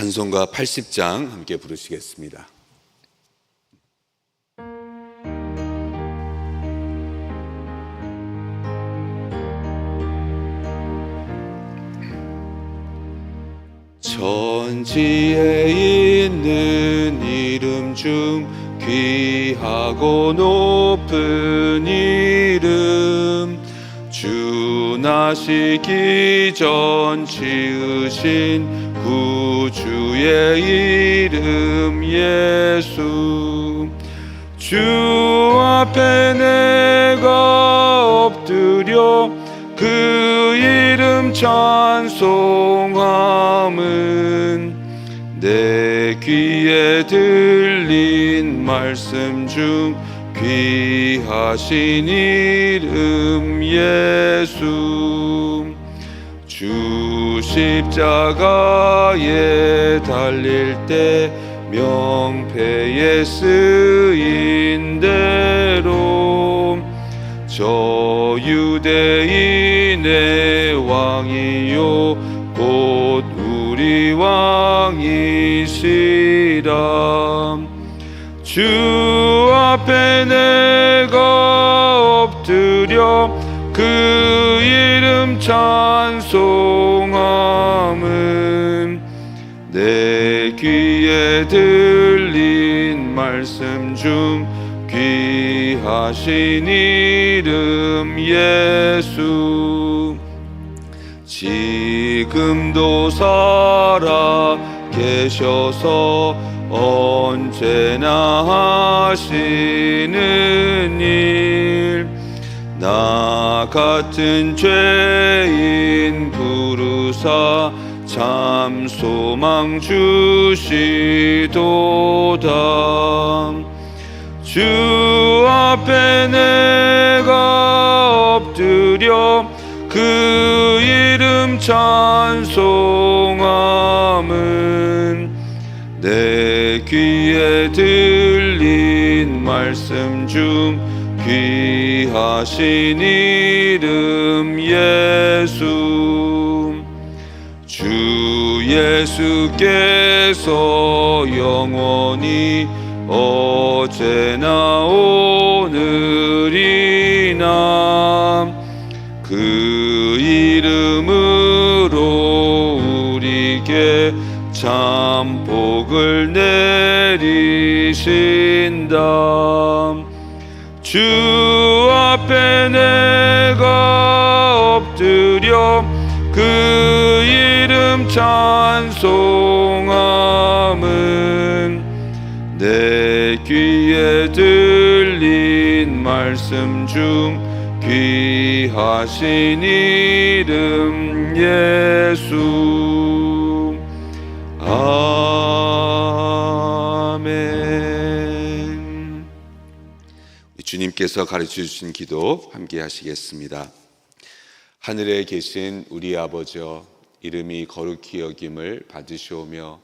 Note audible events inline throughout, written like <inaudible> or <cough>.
찬송가 80장 함께 부르시겠습니다. 천지에 있는 이름 중 귀하고 높 나시기 전 지으신 구주의 이름 예수. 주 앞에 내가 엎드려 그 이름 찬송함은 내 귀에 들린 말씀 중 귀하신 이름 예수 주 십자가에 달릴 때 명패에 쓰인 대로 저 유대인의 왕이요 곧 우리 왕이시라 주 앞에 내가 엎드려 그 이름 찬송함은 내 귀에 들린 말씀 중 귀하신 이름 예수. 지금도 살아 계셔서 언제나 하시는 일 나 같은 죄인 부르사 참 소망 주시도다. 주 앞에 내가 엎드려 그 이름 찬송함은 내 귀에 들린 말씀 중 귀하신 이름 예수. 주 예수께서 영원히 어제나 오늘이나 그 이름으로 우리에게 참 복을 내리신다. 주 앞에 내가 엎드려 그 이름 찬송함은 내 귀에 들린 말씀 중 귀하신 이름 예수 아멘 주님께서 가르쳐 주신 기도 함께 하시겠습니다. 하늘에 계신 우리 아버지여 이름이 거룩히 여김을 받으시오며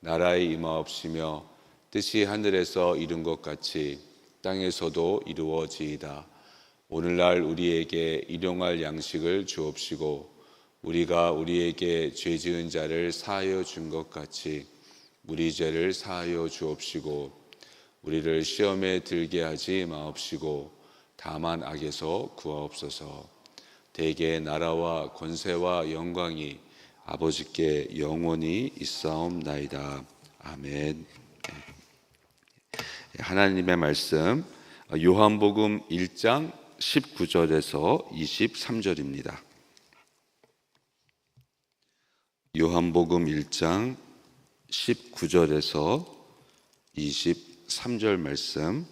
나라의 임하옵시며 뜻이 하늘에서 이룬 것 같이 땅에서도 이루어지이다. 오늘날 우리에게 일용할 양식을 주옵시고 우리가 우리에게 죄 지은 자를 사하여 준 것 같이 우리 죄를 사하여 주옵시고 우리를 시험에 들게 하지 마옵시고 다만 악에서 구하옵소서. 대개 나라와 권세와 영광이 아버지께 영원히 있사옵나이다. 아멘. 하나님의 말씀 요한복음 1장 19절에서 23절입니다. 요한복음 1장 19절에서 23절 말씀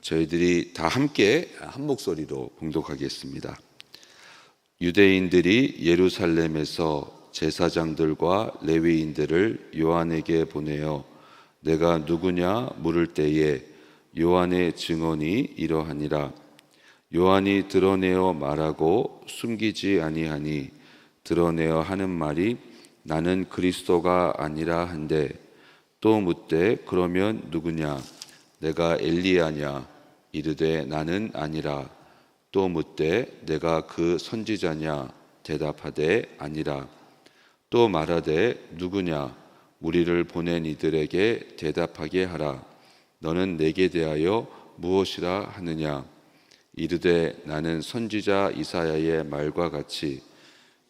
저희들이 다 함께 한 목소리로 봉독하겠습니다. 유대인들이 예루살렘에서 제사장들과 레위인들을 요한에게 보내어 내가 누구냐 물을 때에 요한의 증언이 이러하니라 요한이 드러내어 말하고 숨기지 아니하니 드러내어 하는 말이 나는 그리스도가 아니라 한데 또 묻되 그러면 누구냐? 내가 엘리야냐? 이르되 나는 아니라. 또 묻되 내가 그 선지자냐? 대답하되 아니라. 또 말하되 누구냐? 우리를 보낸 이들에게 대답하게 하라. 너는 내게 대하여 무엇이라 하느냐? 이르되 나는 선지자 이사야의 말과 같이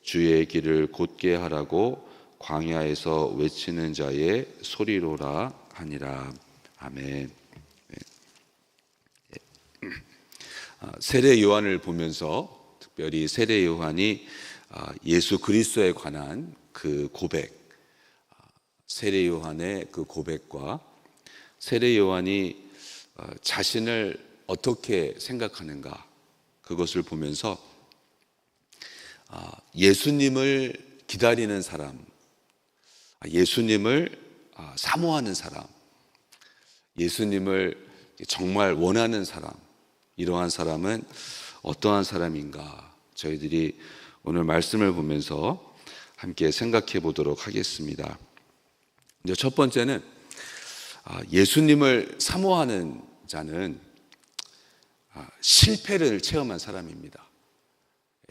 주의 길을 곧게 하라고 광야에서 외치는 자의 소리로라 하니라 아멘. 아, 세례 요한을 보면서 특별히 세례 요한이 아, 예수 그리스도에 관한 그 고백, 아, 세례 요한의 그 고백과 세례 요한이 자신을 어떻게 생각하는가 그것을 보면서 예수님을 기다리는 사람, 예수님을 사모하는 사람, 예수님을 정말 원하는 사람, 이러한 사람은 어떠한 사람인가? 저희들이 오늘 말씀을 보면서 함께 생각해 보도록 하겠습니다. 이제 첫 번째는 아, 예수님을 사모하는 자는 아, 실패를 체험한 사람입니다.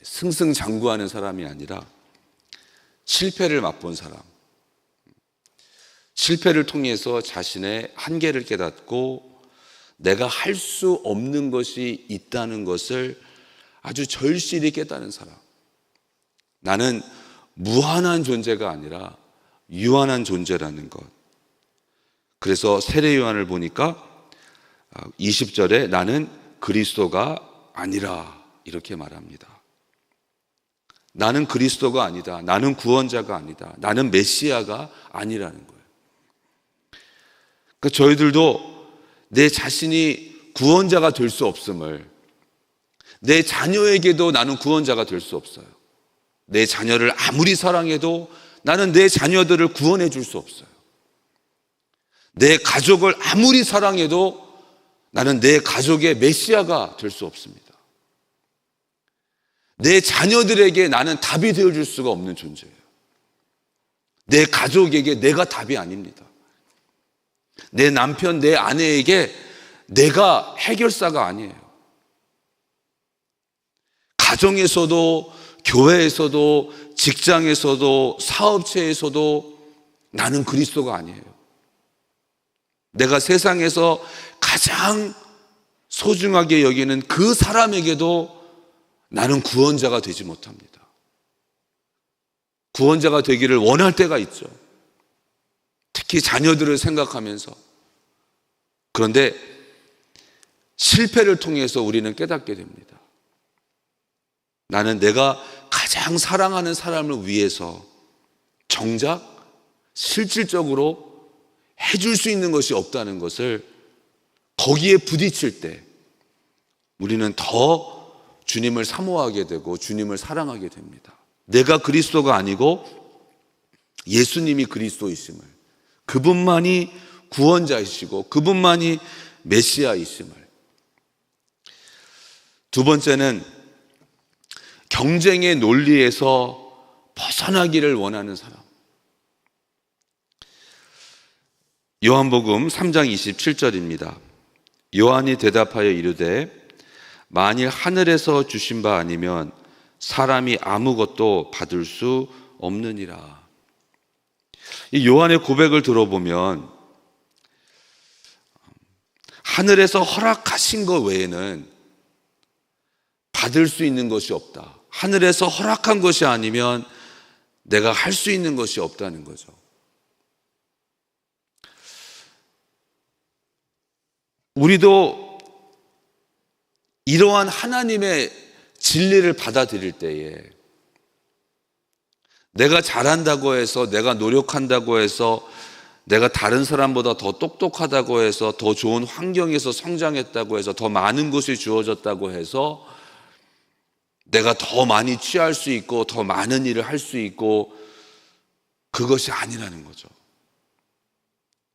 승승장구하는 사람이 아니라 실패를 맛본 사람. 실패를 통해서 자신의 한계를 깨닫고 내가 할 수 없는 것이 있다는 것을 아주 절실히 깨닫는 사람. 나는 무한한 존재가 아니라 유한한 존재라는 것. 그래서 세례 요한을 보니까 20절에 아, 나는 그리스도가 아니라 이렇게 말합니다. 나는 그리스도가 아니다. 나는 구원자가 아니다. 나는 메시아가 아니라는 거예요. 그러니까 저희들도 내 자신이 구원자가 될 수 없음을 내 자녀에게도 나는 구원자가 될 수 없어요. 내 자녀를 아무리 사랑해도 나는 내 자녀들을 구원해 줄 수 없어요. 내 가족을 아무리 사랑해도 나는 내 가족의 메시아가 될 수 없습니다. 내 자녀들에게 나는 답이 되어 줄 수가 없는 존재예요. 내 가족에게 내가 답이 아닙니다. 내 남편, 내 아내에게 내가 해결사가 아니에요. 가정에서도, 교회에서도, 직장에서도, 사업체에서도 나는 그리스도가 아니에요. 내가 세상에서 가장 소중하게 여기는 그 사람에게도 나는 구원자가 되지 못합니다. 구원자가 되기를 원할 때가 있죠. 특히 자녀들을 생각하면서 그런데 실패를 통해서 우리는 깨닫게 됩니다. 나는 내가 가장 사랑하는 사람을 위해서 정작 실질적으로 해줄 수 있는 것이 없다는 것을 거기에 부딪힐 때 우리는 더 주님을 사모하게 되고 주님을 사랑하게 됩니다. 내가 그리스도가 아니고 예수님이 그리스도이심을 그분만이 구원자이시고 그분만이 메시아이심을. 두 번째는 경쟁의 논리에서 벗어나기를 원하는 사람. 요한복음 3장 27절입니다. 요한이 대답하여 이르되 만일 하늘에서 주신 바 아니면 사람이 아무것도 받을 수 없느니라. 이 요한의 고백을 들어보면 하늘에서 허락하신 것 외에는 받을 수 있는 것이 없다. 하늘에서 허락한 것이 아니면 내가 할 수 있는 것이 없다는 거죠. 우리도 이러한 하나님의 진리를 받아들일 때에 내가 잘한다고 해서 내가 노력한다고 해서 내가 다른 사람보다 더 똑똑하다고 해서 더 좋은 환경에서 성장했다고 해서 더 많은 것이 주어졌다고 해서 내가 더 많이 취할 수 있고 더 많은 일을 할 수 있고 그것이 아니라는 거죠.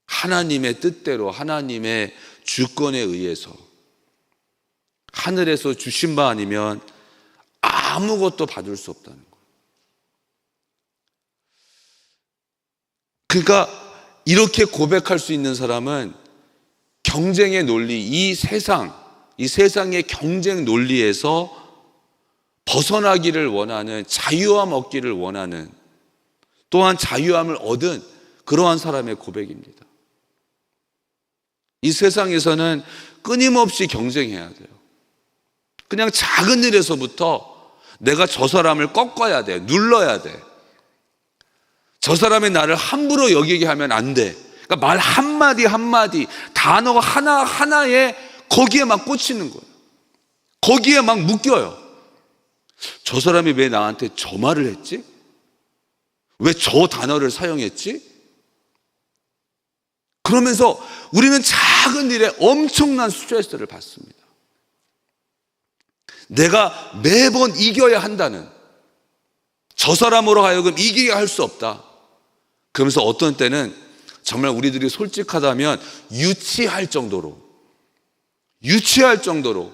하나님의 뜻대로 하나님의 주권에 의해서 하늘에서 주신 바 아니면 아무것도 받을 수 없다는 거예요. 그러니까 이렇게 고백할 수 있는 사람은 경쟁의 논리, 이 세상, 이 세상의 경쟁 논리에서 벗어나기를 원하는 자유함 얻기를 원하는 또한 자유함을 얻은 그러한 사람의 고백입니다. 이 세상에서는 끊임없이 경쟁해야 돼요. 그냥 작은 일에서부터 내가 저 사람을 꺾어야 돼. 눌러야 돼. 저 사람의 나를 함부로 여기게 하면 안 돼. 그러니까 말 한마디 한마디, 단어 하나하나에 거기에 막 꽂히는 거예요. 거기에 막 묶여요. 저 사람이 왜 나한테 저 말을 했지? 왜 저 단어를 사용했지? 그러면서 우리는 작은 일에 엄청난 스트레스를 받습니다. 내가 매번 이겨야 한다는 저 사람으로 하여금 이기게 할 수 없다. 그러면서 어떤 때는 정말 우리들이 솔직하다면 유치할 정도로 유치할 정도로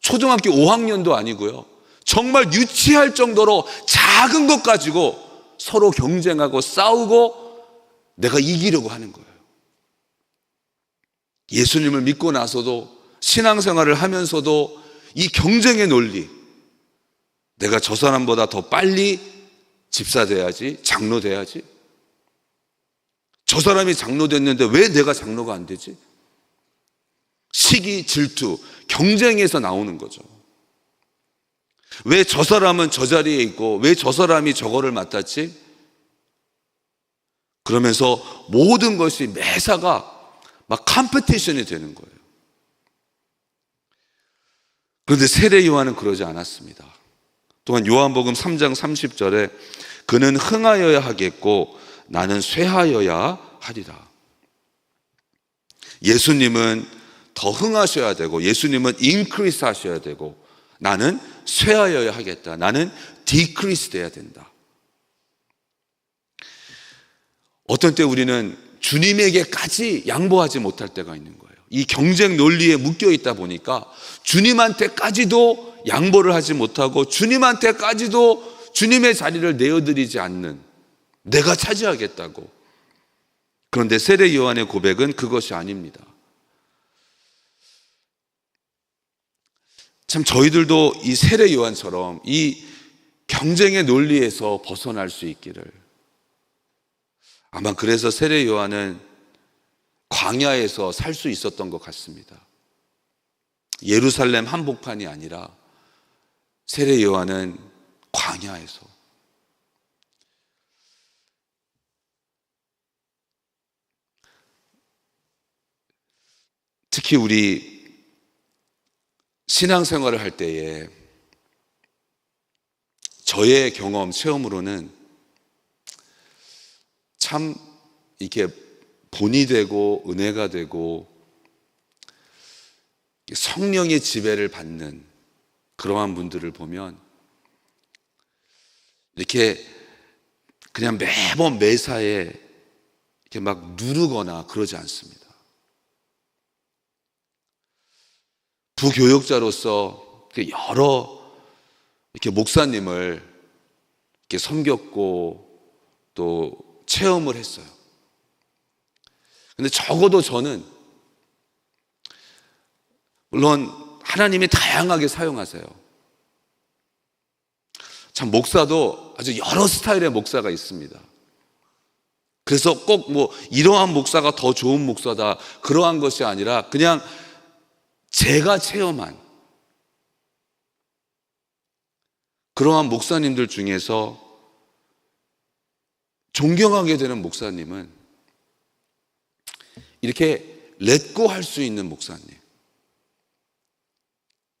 초등학교 5학년도 아니고요. 정말 유치할 정도로 작은 것 가지고 서로 경쟁하고 싸우고 내가 이기려고 하는 거예요. 예수님을 믿고 나서도 신앙생활을 하면서도 이 경쟁의 논리 내가 저 사람보다 더 빨리 집사 돼야지 장로 돼야지 저 사람이 장로 됐는데 왜 내가 장로가 안 되지? 시기, 질투, 경쟁에서 나오는 거죠. 왜 저 사람은 저 자리에 있고 왜 저 사람이 저거를 맡았지? 그러면서 모든 것이 매사가 막 컴페티션이 되는 거예요. 그런데 세례 요한은 그러지 않았습니다. 또한 요한복음 3장 30절에 그는 흥하여야 하겠고 나는 쇠하여야 하리라. 예수님은 더 흥하셔야 되고 예수님은 인크리스 하셔야 되고 나는 쇠하여야 하겠다. 나는 디크리스 돼야 된다. 어떤 때 우리는 주님에게까지 양보하지 못할 때가 있는 거예요. 이 경쟁 논리에 묶여 있다 보니까 주님한테까지도 양보를 하지 못하고 주님한테까지도 주님의 자리를 내어드리지 않는 내가 차지하겠다고. 그런데 세례 요한의 고백은 그것이 아닙니다. 참 저희들도 이 세례 요한처럼 이 경쟁의 논리에서 벗어날 수 있기를 아마 그래서 세례 요한은 광야에서 살 수 있었던 것 같습니다. 예루살렘 한복판이 아니라 세례 요한은 광야에서 특히 우리 신앙생활을 할 때에 저의 경험, 체험으로는 참 이렇게 본이 되고 은혜가 되고 성령의 지배를 받는 그러한 분들을 보면 이렇게 그냥 매번 매사에 이렇게 막 누르거나 그러지 않습니다. 부교역자로서 여러 이렇게 목사님을 이렇게 섬겼고 또 체험을 했어요. 근데 적어도 저는 물론 하나님이 다양하게 사용하세요. 참 목사도 아주 여러 스타일의 목사가 있습니다. 그래서 꼭 뭐 이러한 목사가 더 좋은 목사다 그러한 것이 아니라 그냥 제가 체험한 그러한 목사님들 중에서 존경하게 되는 목사님은 이렇게 렛고 할 수 있는 목사님.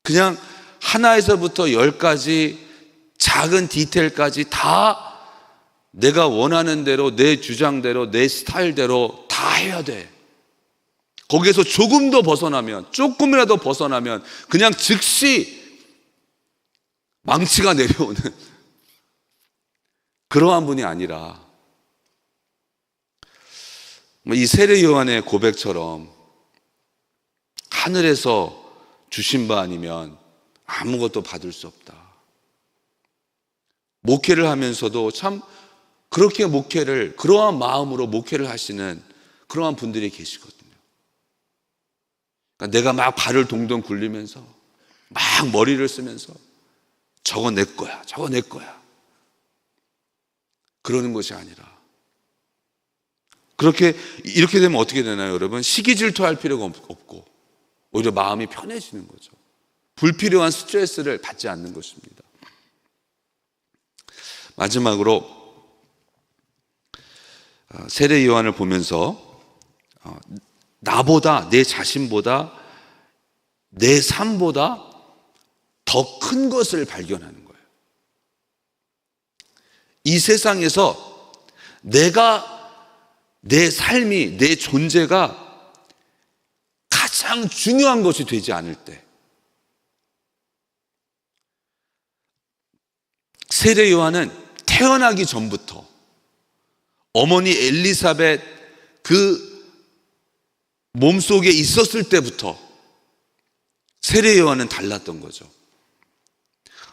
그냥 하나에서부터 열까지 작은 디테일까지 다 내가 원하는 대로 내 주장대로 내 스타일대로 다 해야 돼. 거기에서 조금 더 벗어나면 조금이라도 벗어나면 그냥 즉시 망치가 <laughs> 내려오는 그러한 분이 아니라 뭐 이 세례 요한의 고백처럼 하늘에서 주신 바 아니면 아무것도 받을 수 없다. 목회를 하면서도 참 그렇게 목회를 그러한 마음으로 목회를 하시는 그러한 분들이 계시거든요. 그러니까 내가 막 발을 동동 굴리면서 막 머리를 쓰면서 저거 내 거야, 저거 내 거야. 그러는 것이 아니라 그렇게 이렇게 되면 어떻게 되나요, 여러분? 시기 질투할 필요가 없- 없고 오히려 마음이 편해지는 거죠. 불필요한 스트레스를 받지 않는 것입니다. 마지막으로 어, 세례 요한을 보면서 어, 나보다 내 자신보다 내 삶보다 더 큰 것을 발견하는 거예요. 이 세상에서 내가 내 삶이 내 존재가 가장 중요한 것이 되지 않을 때 세례 요한은 태어나기 전부터 어머니 엘리사벳 그 몸속에 있었을 때부터 세례 요한은 달랐던 거죠.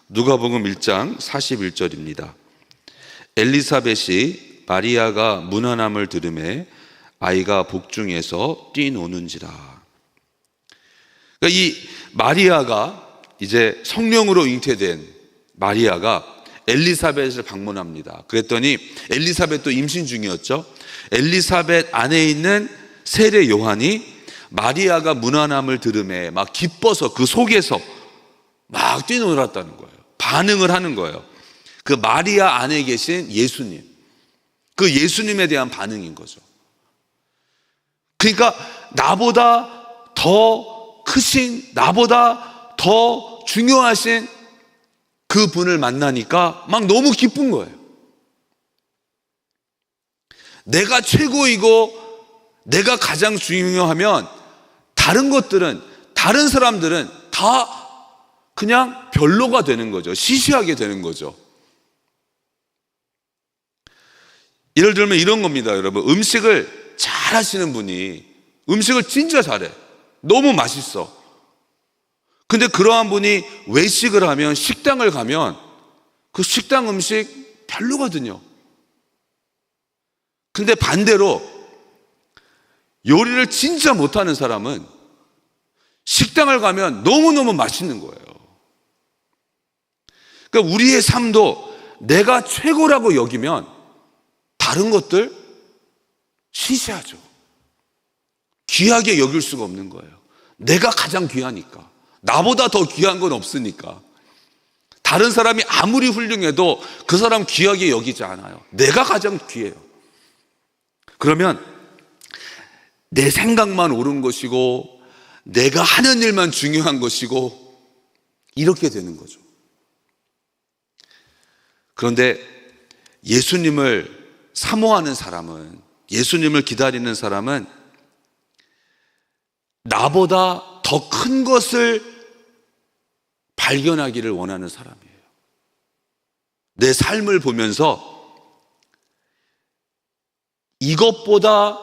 누가복음 1장 41절입니다. 엘리사벳이 마리아가 문안함을 들음에 아이가 복중에서 뛰노는지라. 그러니까 이 마리아가 이제 성령으로 잉태된 마리아가 엘리사벳을 방문합니다. 그랬더니 엘리사벳도 임신 중이었죠. 엘리사벳 안에 있는 세례 요한이 마리아가 문안함을 들음에 막 기뻐서 그 속에서 막 뛰놀았다는 거예요. 반응을 하는 거예요. 그 마리아 안에 계신 예수님. 그 예수님에 대한 반응인 거죠. 그러니까 나보다 더 크신, 나보다 더 중요하신 그 분을 만나니까 막 너무 기쁜 거예요. 내가 최고이고 내가 가장 중요하면 다른 것들은, 다른 사람들은 다 그냥 별로가 되는 거죠. 시시하게 되는 거죠. 예를 들면 이런 겁니다, 여러분. 음식을 잘 하시는 분이 음식을 진짜 잘해. 너무 맛있어. 근데 그러한 분이 외식을 하면 식당을 가면 그 식당 음식 별로거든요. 근데 반대로 요리를 진짜 못하는 사람은 식당을 가면 너무너무 맛있는 거예요. 그러니까 우리의 삶도 내가 최고라고 여기면 다른 것들 시시하죠. 귀하게 여길 수가 없는 거예요. 내가 가장 귀하니까. 나보다 더 귀한 건 없으니까. 다른 사람이 아무리 훌륭해도 그 사람 귀하게 여기지 않아요. 내가 가장 귀해요. 그러면 내 생각만 옳은 것이고 내가 하는 일만 중요한 것이고 이렇게 되는 거죠. 그런데 예수님을 사모하는 사람은 예수님을 기다리는 사람은 나보다 더 큰 것을 발견하기를 원하는 사람이에요. 내 삶을 보면서 이것보다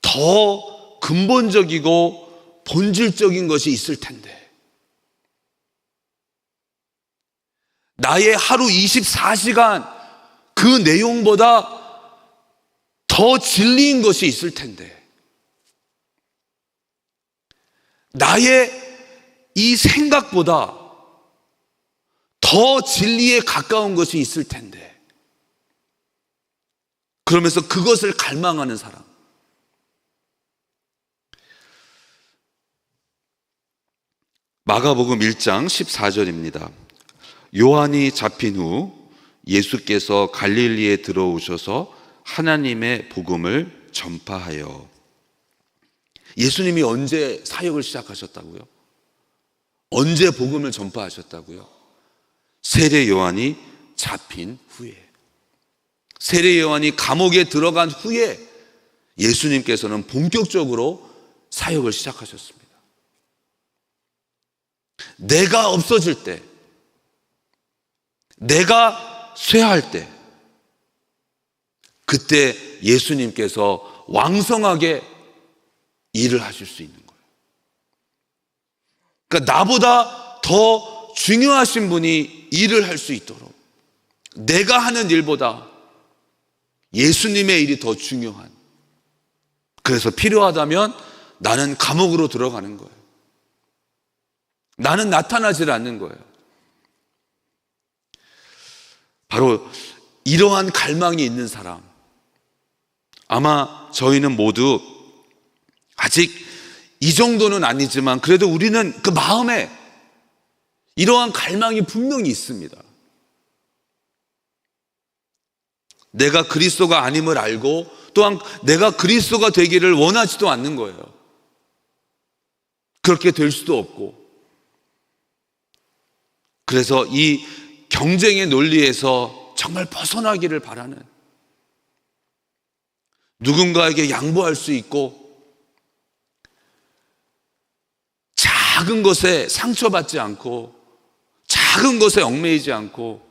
더 근본적이고 본질적인 것이 있을 텐데. 나의 하루 24시간 그 내용보다 더 진리인 것이 있을 텐데. 나의 이 생각보다 더 진리에 가까운 것이 있을 텐데. 그러면서 그것을 갈망하는 사람. 마가복음 1장 14절입니다. 요한이 잡힌 후 예수께서 갈릴리에 들어오셔서 하나님의 복음을 전파하여 예수님이 언제 사역을 시작하셨다고요? 언제 복음을 전파하셨다고요? 세례 요한이 잡힌 후에 세례 요한이 감옥에 들어간 후에 예수님께서는 본격적으로 사역을 시작하셨습니다. 내가 없어질 때, 내가 쇠할 때, 그때 예수님께서 왕성하게 일을 하실 수 있는 거예요. 그러니까 나보다 더 중요하신 분이 일을 할 수 있도록 내가 하는 일보다 예수님의 일이 더 중요한. 그래서 필요하다면 나는 감옥으로 들어가는 거예요. 나는 나타나질 않는 거예요. 바로 이러한 갈망이 있는 사람. 아마 저희는 모두 아직 이 정도는 아니지만 그래도 우리는 그 마음에 이러한 갈망이 분명히 있습니다. 내가 그리스도가 아님을 알고 또한 내가 그리스도가 되기를 원하지도 않는 거예요. 그렇게 될 수도 없고. 그래서 이 경쟁의 논리에서 정말 벗어나기를 바라는 누군가에게 양보할 수 있고 작은 것에 상처받지 않고 작은 것에 얽매이지 않고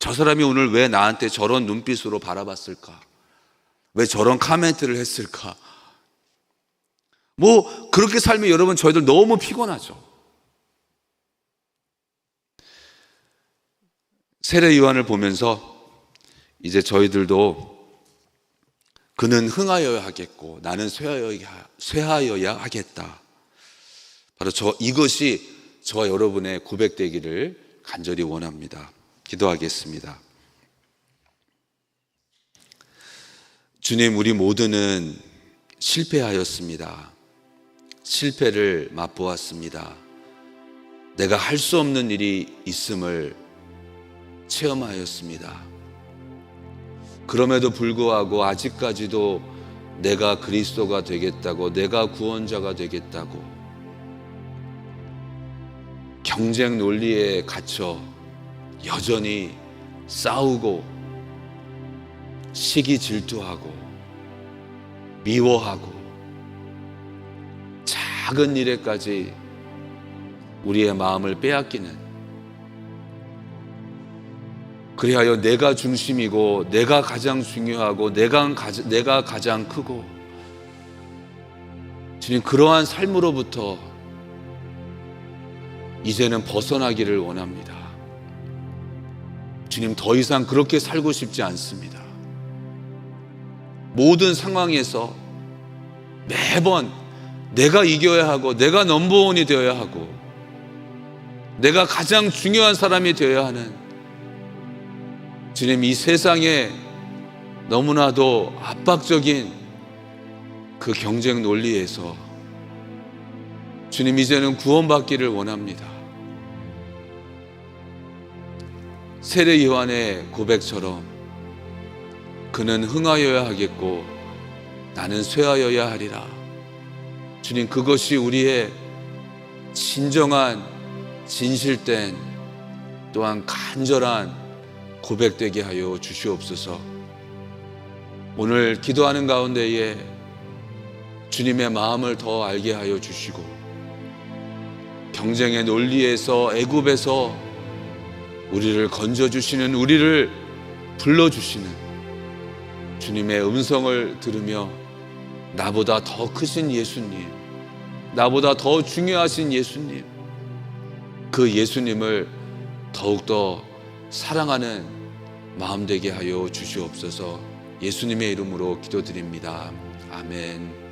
저 사람이 오늘 왜 나한테 저런 눈빛으로 바라봤을까? 왜 저런 카멘트를 했을까? 뭐 그렇게 살면 여러분 저희들 너무 피곤하죠. 세례 요한을 보면서 이제 저희들도 그는 흥하여야 하겠고 나는 쇠하여야, 쇠하여야 하겠다. 바로 저 이것이 저와 여러분의 고백되기를 간절히 원합니다. 기도하겠습니다. 주님, 우리 모두는 실패하였습니다. 실패를 맛보았습니다. 내가 할 수 없는 일이 있음을 체험하였습니다. 그럼에도 불구하고 아직까지도 내가 그리스도가 되겠다고, 내가 구원자가 되겠다고, 경쟁 논리에 갇혀 여전히 싸우고, 시기 질투하고, 미워하고, 작은 일에까지 우리의 마음을 빼앗기는 그리하여 내가 중심이고 내가 가장 중요하고 내가 가장, 내가 가장 크고 주님 그러한 삶으로부터 이제는 벗어나기를 원합니다. 주님 더 이상 그렇게 살고 싶지 않습니다. 모든 상황에서 매번 내가 이겨야 하고 내가 넘버원이 되어야 하고 내가 가장 중요한 사람이 되어야 하는 주님 이 세상에 너무나도 압박적인 그 경쟁 논리에서 주님 이제는 구원받기를 원합니다. 세례 요한의 고백처럼 그는 흥하여야 하겠고 나는 쇠하여야 하리라. 주님 그것이 우리의 진정한 진실된 또한 간절한 고백되게 하여 주시옵소서. 오늘 기도하는 가운데에 주님의 마음을 더 알게 하여 주시고 경쟁의 논리에서 애굽에서 우리를 건져 주시는 우리를 불러 주시는 주님의 음성을 들으며 나보다 더 크신 예수님, 나보다 더 중요하신 예수님, 그 예수님을 더욱더 사랑하는 마음 되게 하여 주시옵소서 예수님의 이름으로 기도드립니다. 아멘.